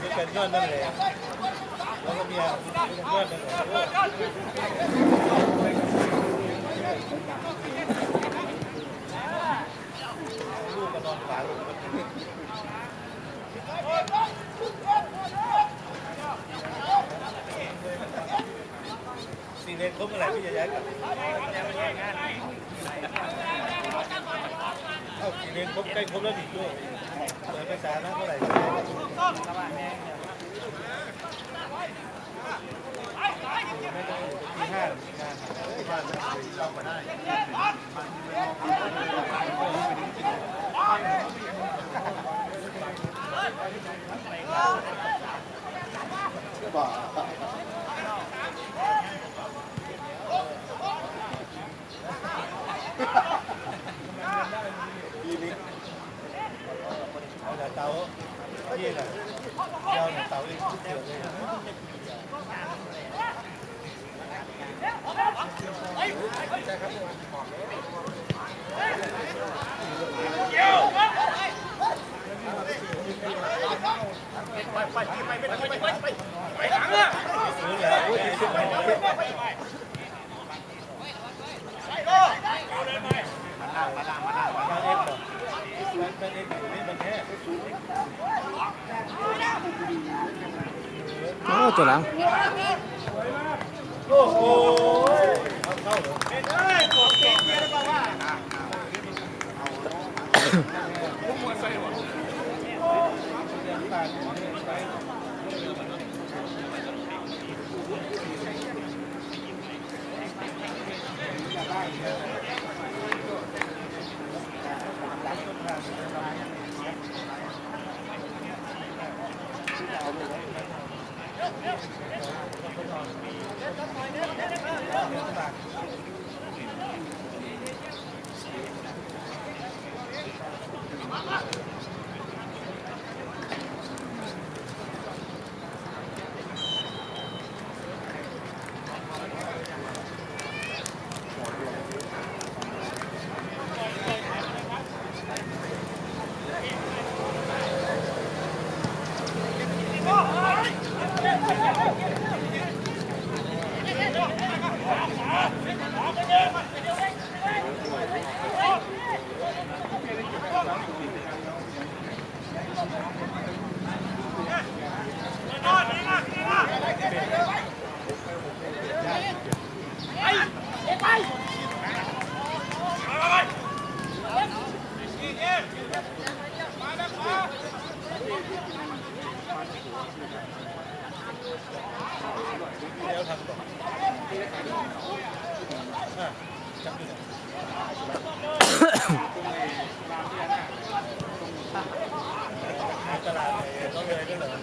มีกันยอดนั่นเลยแล้วก็มียอดนั่นเลยลูกก็นอนขวาลูกก็สี่เลนครบเมื่อไหร่พี่จะย้ายกลับเอ้าสี่เลนครบใกล้ครบแล้วดิลูก เปิดภาษานะเท่าไหร่ที่ห้าที่ห้าที่ห้าเรามาได้ เอาแต่เตาที่น่ะยาวแต่เตาเองทุกเดียวเลยซื้อแล้วอุ้ยซื้อไปมาเอ็กซ์บอกมันเป็นเอ็กซ์อยู่นี่มันแค่ โอ้ ตัวหลังโอ้โห Yep, yep, yep. จับดูหน่อยตล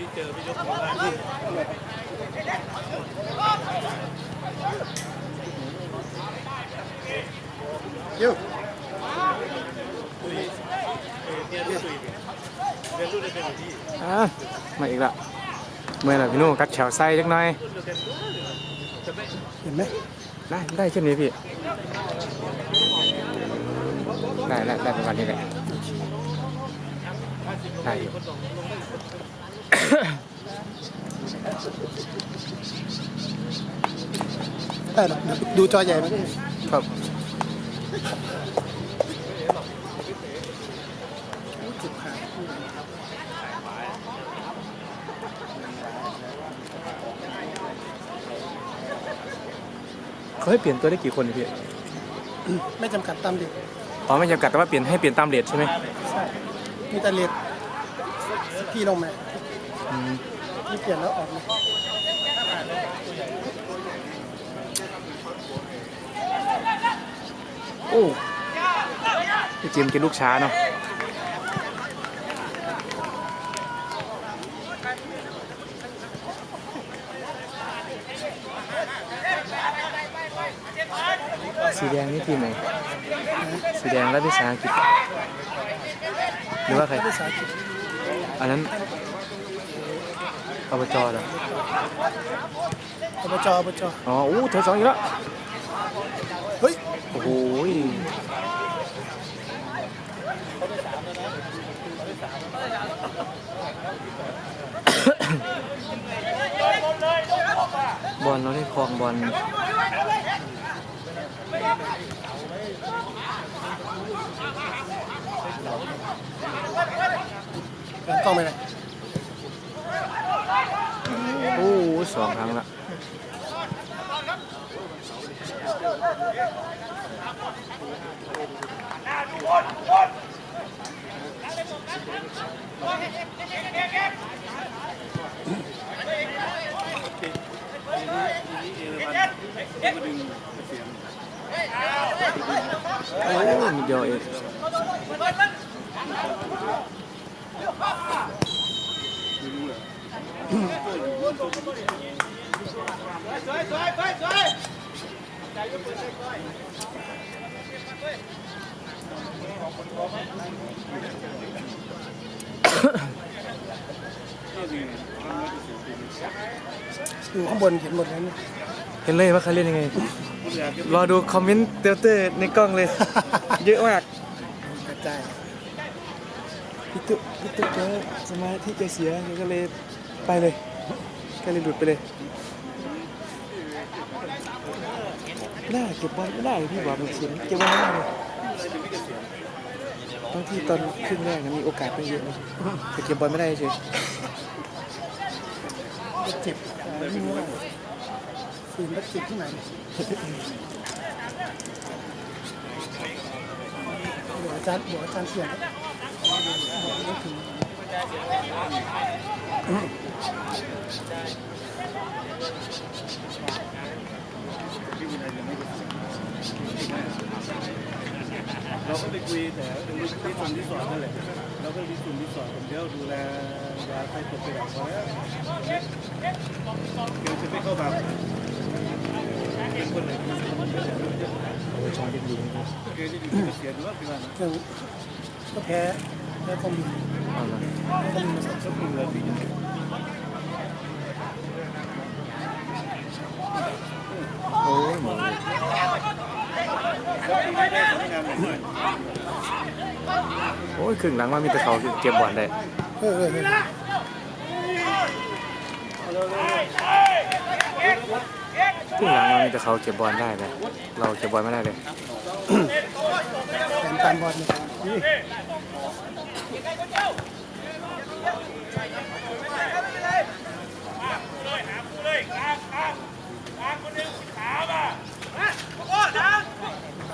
พี่เนี่ยเมียลูกเดียวกันกับน้องสาวพี่เจอพี่ยกมือไหว้เดี๋ยวคุยเออเมียลูกคุยเมียลูกเดียวกันกับพี่อะมาอีกละเมื่อไหร่พี่โน่กัดแฉวไส้จักหน่อยเดียวกันจะไม่เห็นไหมได้ได้แค่นี้พี่ได้ได้ได้ประมาณนี้แหละได้ ได้ได้หรอกดูจอใหญ่ไหมครับจุดขาเขาให้เปลี่ยนตัวได้กี่คนเนี่ยพี่ไม่จำกัดตามเด็กอ๋อไม่จำกัดแต่ว่าเปลี่ยนให้เปลี่ยนตามเลทใช่ไหมใช่มีแต่เลดพี่ลงมา อืมพี่เปลี่ยนแล้วออกเลยโอ้พี่จิมกินลูกช้าเนาะสีแดงนี่ทีมไหนสีแดงรัฐวิสาหกิจหรือว่าใครอันนั้น อบจเหรออบจอบจอ๋ออู้เธอสองอีกแล้วเฮ้ยโอ้โหยบอลเราได้ครองบอลกล้องไปไหน โอ้สองครั้งละโอ้ยนิดเดียวเองไม่รู้เลย อยู่ข้างบนเขียนหมดแล้วเนี่ยเห็นเลยว่าเขาเล่นยังไง รอดูคอมเมนต์เตอร์เตอร์ในกล้องเลย เยอะมากกระจายพี่ตุ๊พี่ตุ๊แกสมาธิแกเสียแกก็เลย ไปเลยแกเลยหลุดไปเลยไม่ได้เก็บบอลไม่ได้พี่บอกมันเสียเก็บบอลไม่ได้เลยบางทีตอนครึ่งแรกนะมีโอกาสตั้งเยอะเลยแต่เก็บบอลไม่ได้เฉยเจ็บไม่รู้ว่าฝืนก็เจ็บที่ไหนเดี๋ยวอาจารย์เดี๋ยวอาจารย์เขียนบอกไม่ถึง เราก็ไปคุยแต่ที่ส่วนที่สอนนั่นแหละเราก็ที่ส่วนที่สอนผมเดี๋ยวดูแลยาใครตกไปดับไว้เดี๋ยวจะไม่เข้ามาเป็นคนไหนชงเป็นดีนะเกย์จะอยู่ที่เกษียณหรือว่าเป็นอะไรเครื่องก็แพ้แพ้คอมบินเอาละคอมบินมาสักก็คือเราดีจัง โอ้ยหมดเลย ไม่ได้ทำงานหน่อย โอ้ยครึ่งหลังว่ามีแต่เขาเก็บบอลได้เออเออเออครึ่งหลังว่ามีแต่เขาเก็บบอลได้เลยเราเก็บบอลไม่ได้เลยแผนตามบอลเนี่ยนี่ขึ้นเลยเทขึ้นเราไปเรียนโอ้สองยังไงอะเอ้ยก็ย้ายม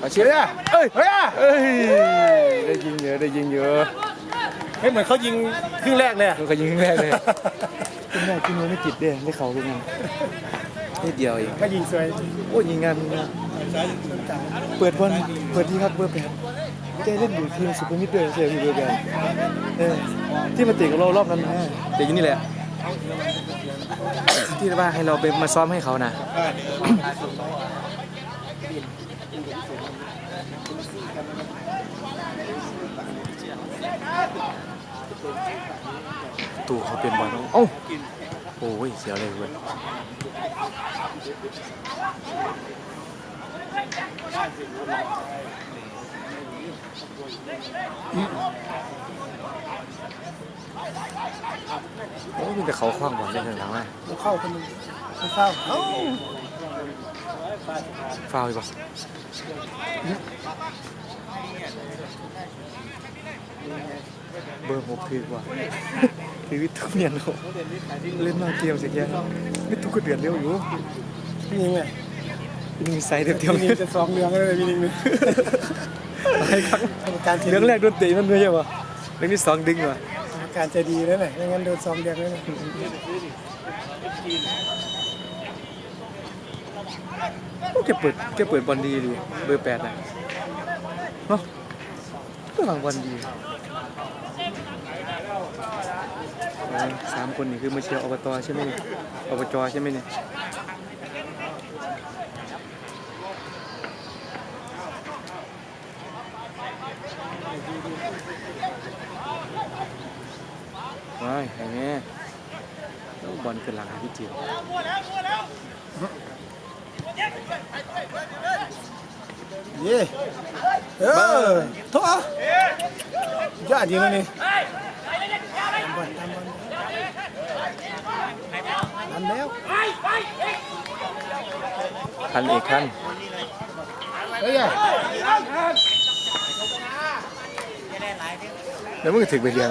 เอาเชียร์เลยเอ้ย เฮ้ยอะเอ้ย ได้ยิงเยอะ ได้ยิงเยอะเฮ้ยเหมือนเขายิงครึ่งแรกเลยอะมันก็ยิงครั้งแรกเลยครึ่งแรกครึ่งนี้ไม่ติดเด้ได้เขาเป็นไงนิดเดียวเอง ก็ยิงสวย โอ้ยยิงงานยิงงานเปิดบอลเปิดที่ครับเบอร์แปดแกเล่นอยู่ทีมสุพรรณมิตรด้วยเสียอยู่เบอร์แปดเออที่มาเตะกับเรารอบนั้นนะเตะอยู่นี่แหละ ที่ว่าให้เราไปมาซ้อมให้เขานะบ้านตู่เขาเป็นบอลเอ้าโอ้ยเสียวเลยเว้ย โอ้ยมีแต่เขาคว้างบอลได้ถึงหลังอะมันเข้าคนหนึงไม่เข้าเอ้าฟาวอีกป่ะเบอร์หกถือกว่าถือวิทุกเมียนโหเล่นมาเกมสิแกวิทุกก็เดือดเร็วอยู่พี่นิงไงพี่นี่มีไซส์เดียวเดียวพี่นิงจะสองเรืองเลยพี่นิงเนี่ยหลายครั้งกรรมการใจดีเรื่องแรกโดนเตะมันไม่ใช่ปะเรื่องที่สองดึงว่ะ กรรมการจะดีนั่นแหละไม่งั้นโดนซองเรืองนั่นแหละโอ้แกเปิดแกเปิดบอลดีดูเบอร์แปดอะเนาะก็หลังบอลดีสามคนนี่คือมาเชียร์อบตใช่ไหมเนี่ยอบจใช่ไหมเนี่ยว้ายไอ้แม่โอ้บอลขึ้นหลังหาพี่จิ๋วเย่เออโทษยอดจริงเลยนี่ตามบอลตามบอลทำแล้วคันเอกคันเฮ้ยแล้วมึงถึงไปเลี้ยง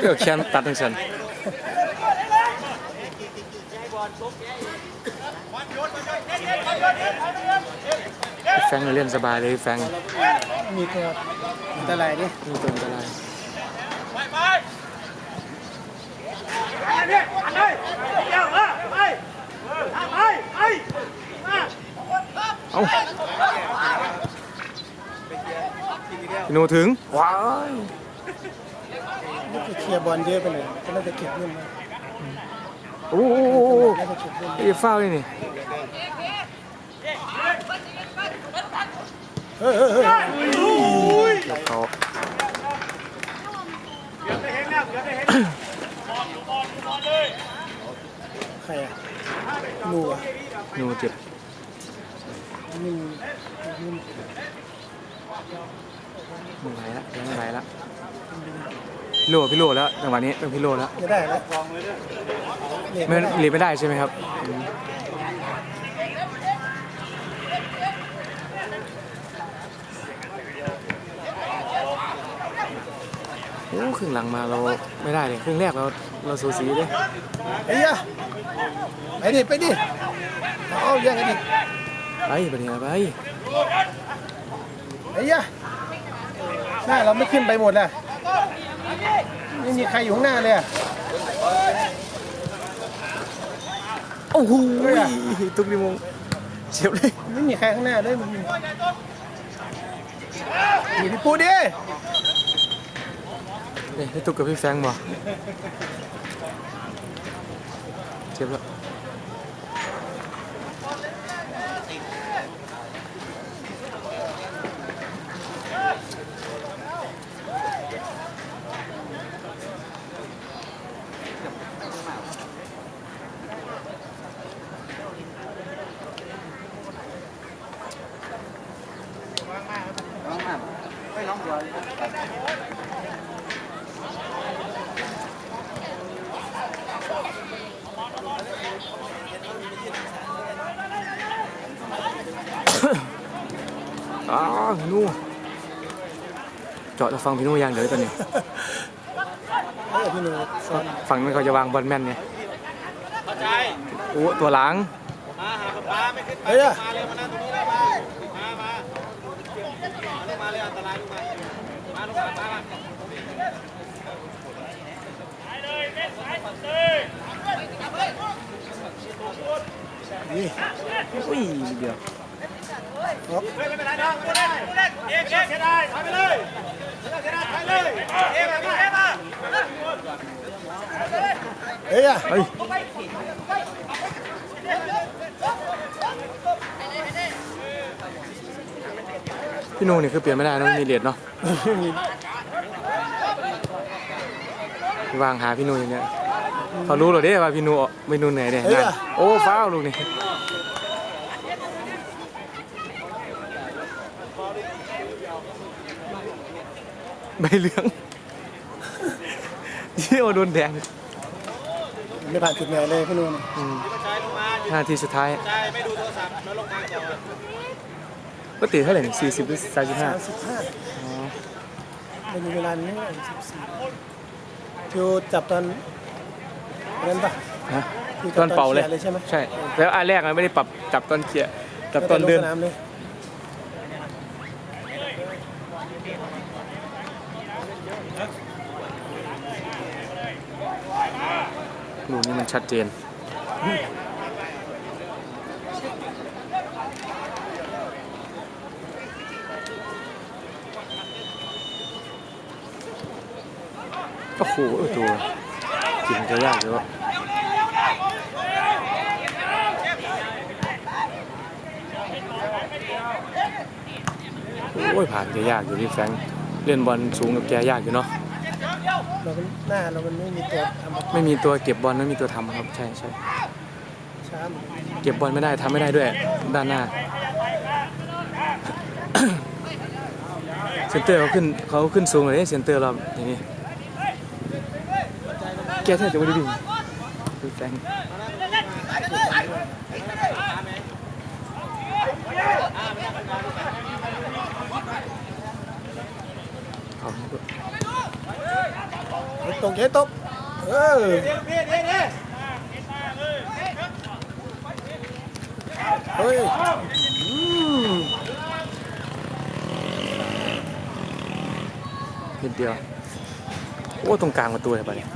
เลือกแชมป์ตัดทั้งฉันแฟงเล่นสบายเลยแฟงมีตัวอันตรายดินี่ตัวอันตรายเอ้าพี่โนถึง ว้าย นี่คือเคลียร์บอลเยอะไปเลยก็น่าจะเก็บเงินมาโอ้โหน่าจะเก็บเงินไอ้ฟ้าวเลยนี่เฮ้ยเฮ้ยเฮ้ยหลับเขาใครอะหนูอะหนูเจ็บนี่มึงไหลละยังไม่ไหลละ พี่โลพี่โลแล้วจังหวะนี้เป็นพี่โลแล้วไม่ได้แล้วเน็ตไม่ไม่ได้หลีกไม่ได้ใช่ไหมครับอืมโอ้ครึ่งหลังมาเราไม่ได้เลยครึ่งแรกเราเราสูสีเลยไอ้ยะไปดิไปดิเอาแย่งกันดิไปไปเนี่ยไปไอ้ยะหน้าเราไม่ขึ้นไปหมดอะ ไม่มีใครอยู่ข้างหน้าเลยอะโอ้โหตุกนิมงเจ็บเลย ไม่มีใครข้างหน้าเลยมึงมีพี่ปูดิเนี่ยให้ตุกกับพี่แฟงบ่เจ็บแล้ว อ้าวพี่นู่เจาะจะฟังพี่นู่อย่างเดียวตอนนี้เฮ้ยพี่หนูสอนฝั่งนั้นเขาจะวางบอลแม่นไงโอ้ตัวหลังเฮ้ยอะนี่อุ้ย นิดเดียวเฮ้ยอะเฮ้ยพี่นู่นี่คือเปลี่ยนไม่ได้นะมันมีเลดเนาะวางหาพี่นู่อย่างเงี้ยเขารู้เหรอเด้ว่าพี่นู่พี่นู่เหนื่อยเด้นั่นโอ้ฟ้าวลูกนี่ ใบเหลืองเที่ยวโดนแดงไม่ผ่านจุดไหนเลยพี่หนูเนี่ยอืมห้าทีสุดท้ายก็ตีเท่าไหร่สี่สิบหรือสามสิบห้าสามสิบห้าไม่มีเวลานี้สิบสี่อยู่จับตอนนั้นปะฮะยู่ตอนเป่าเลยชีร์เลยใช่ไหมใช่ แล้วอันแรกมันไม่ได้ปรับจับตอนเขี่ยจับตอนเดิน หนูนี้มันชัดเจนโอ้โหตัวกินจะยากเลยวะโอ้ยผ่านจะยากอยู่ที่แฟงเล่นบอลสูงกับแกยากอยู่เนาะ เราก็หน้าเรามันไม่มีตัวทำไม่มีตัวเก็บบอลไม่มีตัวทำครับ ใช่ใช่ช้าเหมือนกันเก็บบอลไม่ได้ทำไม่ได้ด้วย ด้านหน้า เซนเตอร์เขาขึ้นเขาขึ้นสูงเลยเซนเตอร์เราทีนี้แกแทบจะไม่ได้วิ่งดูแฟงเขา เฮ้ย ตกเฮ้ยตกเออเฮ้ยอืมนิดเดียว โอ้ตรงกลางประตูเลยปะเนี่ย